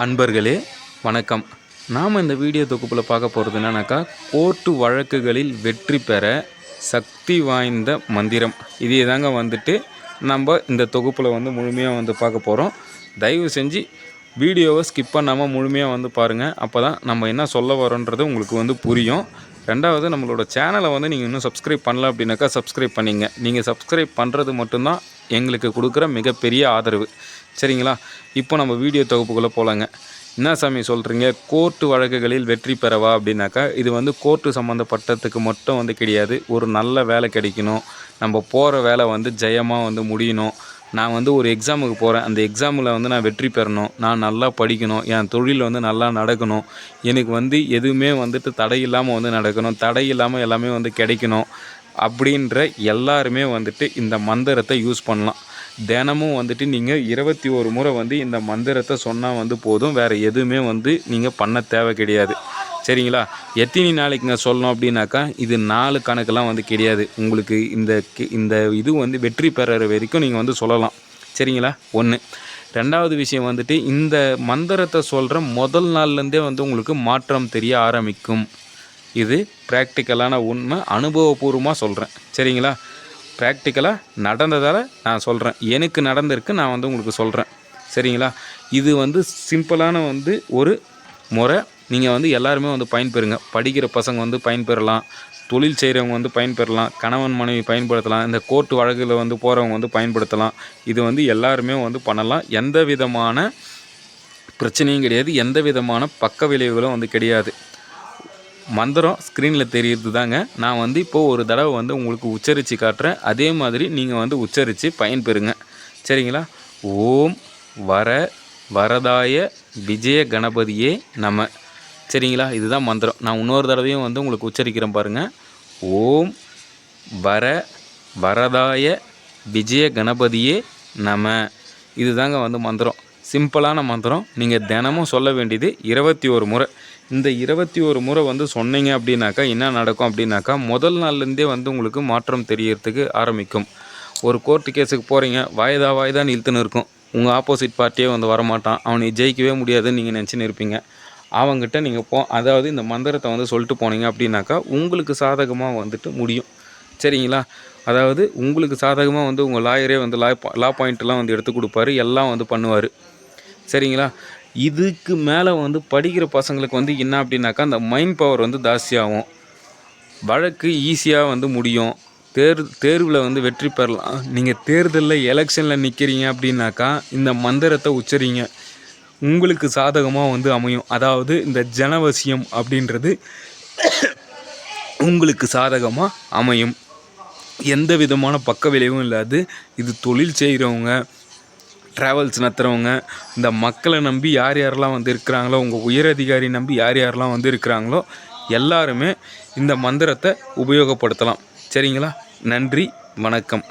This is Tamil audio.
அன்பர்களே வணக்கம். நாம் இந்த வீடியோ தொகுப்பில் பார்க்க போகிறது என்னன்னாக்கா கோர்ட்டு வழக்குகளில் வெற்றி பெற சக்தி வாய்ந்த மந்திரம். இதே தாங்க வந்துட்டு நம்ம இந்த தொகுப்பில் வந்து முழுமையாக வந்து பார்க்க போகிறோம் தயவு செஞ்சு வீடியோவை ஸ்கிப் பண்ணாமல் முழுமையாக வந்து பாருங்கள் அப்போ தான் நம்ம என்ன சொல்ல வரோன்றது உங்களுக்கு வந்து புரியும். ரெண்டாவது நம்மளோட சேனலை வந்து நீங்கள் இன்னும் சப்ஸ்கிரைப் பண்ணல அப்படின்னாக்கா சப்ஸ்கிரைப் பண்ணிங்க. நீங்கள் சப்ஸ்கிரைப் பண்ணுறது மட்டும்தான் எங்களுக்கு கொடுக்குற மிகப்பெரிய ஆதரவு. சரிங்களா? இப்போ நம்ம வீடியோ தொகுப்புக்குள்ளே போகலாங்க என்ன சாமி சொல்கிறீங்க கோர்ட்டு வழக்குகளில் வெற்றி பெறவா அப்படின்னாக்கா இது வந்து கோர்ட்டு சம்மந்தப்பட்டதுக்கு மட்டும் வந்து கிடையாது. ஒரு நல்ல வேலை கிடைக்கணும். நம்ம போகிற வேலை வந்து ஜெயமாக வந்து முடியணும். நான் வந்து ஒரு எக்ஸாமுக்கு போகிறேன் அந்த எக்ஸாமில் வந்து நான் வெற்றி பெறணும். நான் நல்லா படிக்கணும். என் தொழில் வந்து நல்லா நடக்கணும். எனக்கு வந்து எதுவுமே வந்துட்டு தடை இல்லாமல் வந்து நடக்கணும். தடை இல்லாமல் எல்லாமே வந்து கிடைக்கணும். அப்படின்ற எல்லாருமே வந்துட்டு இந்த மந்திரத்தை யூஸ் பண்ணலாம். தினமும் வந்துட்டு நீங்கள் இருபத்தி ஒரு முறை வந்து இந்த மந்திரத்தை சொன்னால் வந்து போதும். வேறு எதுவுமே வந்து நீங்கள் பண்ண தேவை கிடையாது. சரிங்களா? எத்தனை நாளைக்குங்க சொல்லணும் அப்படின்னாக்கா இது நாலு கணக்கெல்லாம் வந்து கிடையாது. உங்களுக்கு இந்த கி- இந்த இது வந்து வெற்றி பெறுற வரைக்கும் நீங்கள் வந்து சொல்லலாம். சரிங்களா? ஒன்று ரெண்டாவது விஷயம் வந்துட்டு இந்த மந்திரத்தை சொல்கிற முதல் நாள்லேருந்தே வந்து உங்களுக்கு மாற்றம் தெரிய ஆரம்பிக்கும். இது ப்ராக்டிக்கலான உண்மை அனுபவபூர்வமாக சொல்கிறேன் சரிங்களா? ப்ராக்டிக்கலாக நடந்ததால் நான் சொல்கிறேன் எனக்கு நடந்திருக்கு நான் வந்து உங்களுக்கு சொல்கிறேன் சரிங்களா? இது வந்து சிம்பிளான வந்து ஒரு முறை. நீங்கள் வந்து எல்லாருமே வந்து பயன்பெறுங்க. படிக்கிற பசங்க வந்து பயன்பெறலாம். தொழில் செய்கிறவங்க வந்து பயன்பெறலாம். கணவன் மனைவி பயன்படுத்தலாம். இந்த கோர்ட்டு வழக்கில் வந்து போகிறவங்க வந்து பயன்படுத்தலாம். இது வந்து எல்லாருமே வந்து பண்ணலாம். எந்த விதமான பிரச்சனையும் கிடையாது. எந்த விதமான பக்க விளைவுகளும் வந்து கிடையாது. மந்திரம் ஸ்க்ரீனில் தெரியுது தாங்க. நான் வந்து இப்போது ஒரு தடவை வந்து உங்களுக்கு உச்சரித்து காட்டுறேன். அதே மாதிரி நீங்கள் வந்து உச்சரித்து பயன்பெறுங்க. சரிங்களா? ஓம் வர வரதாய விஜய கணபதியே நம. சரிங்களா? இதுதான் மந்திரம். நான் இன்னொரு தடவையும் வந்து உங்களுக்கு உச்சரிக்கிறேன் பாருங்கள் ஓம் வர வரதாய விஜய கணபதியே நம. இதுதாங்க வந்து மந்திரம். சிம்பிளான மந்திரம். நீங்கள் தினமும் சொல்ல வேண்டியது இருபத்தி ஒரு முறை. இந்த இருபத்தி ஒரு முறை வந்து சொன்னீங்க அப்படின்னாக்கா என்ன நடக்கும் அப்படின்னாக்கா முதல் நாள்லேருந்தே வந்து உங்களுக்கு மாற்றம் தெரியறதுக்கு ஆரம்பிக்கும். ஒரு கோர்ட்டு கேஸுக்கு போகிறீங்க வாய்தா வாய்தான்னு இழுத்துன்னு இருக்கும். உங்கள் ஆப்போசிட் பார்ட்டியே வந்து வரமாட்டான். அவனை ஜெயிக்கவே முடியாதுன்னு நீங்கள் நினச்சின்னு இருப்பீங்க. அவங்ககிட்ட நீங்கள் போ அதாவது இந்த மந்திரத்தை வந்து சொல்லிட்டு போனீங்க அப்படின்னாக்கா உங்களுக்கு சாதகமாக வந்துட்டு முடியும். சரிங்களா? அதாவது உங்களுக்கு சாதகமாக வந்து உங்கள் லாயரே வந்து லா லா பாயிண்ட்லாம் வந்து எடுத்து கொடுப்பாரு எல்லாம் வந்து பண்ணுவார். சரிங்களா? இதுக்கு மேலே வந்து படிக்கிற பசங்களுக்கு வந்து என்ன அப்படின்னாக்கா அந்த மைண்ட் பவர் வந்து ஜாஸ்தியாகும். வழக்கு ஈஸியாக வந்து முடியும். தேர் தேர்வில் வந்து வெற்றி பெறலாம். நீங்கள் தேர்தலில் எலெக்ஷனில் நிற்கிறீங்க அப்படின்னாக்கா இந்த மந்திரத்தை உச்சரிங்க. உங்களுக்கு சாதகமாக வந்து அமையும். அதாவது இந்த ஜனவசியம் அப்படின்றது உங்களுக்கு சாதகமாக அமையும். எந்த விதமான பக்க விளைவும் இல்லாது இது தொழில் செய்கிறவங்க ட்ராவல்ஸ் நடத்துகிறவங்க இந்த மக்களை நம்பி யார் யாரெல்லாம் வந்து இருக்கிறாங்களோ உங்கள் உயரதிகாரி நம்பி யார் யாரெல்லாம் வந்து இருக்கிறாங்களோ எல்லாருமே இந்த மந்திரத்தை உபயோகப்படுத்தலாம். சரிங்களா? நன்றி வணக்கம்.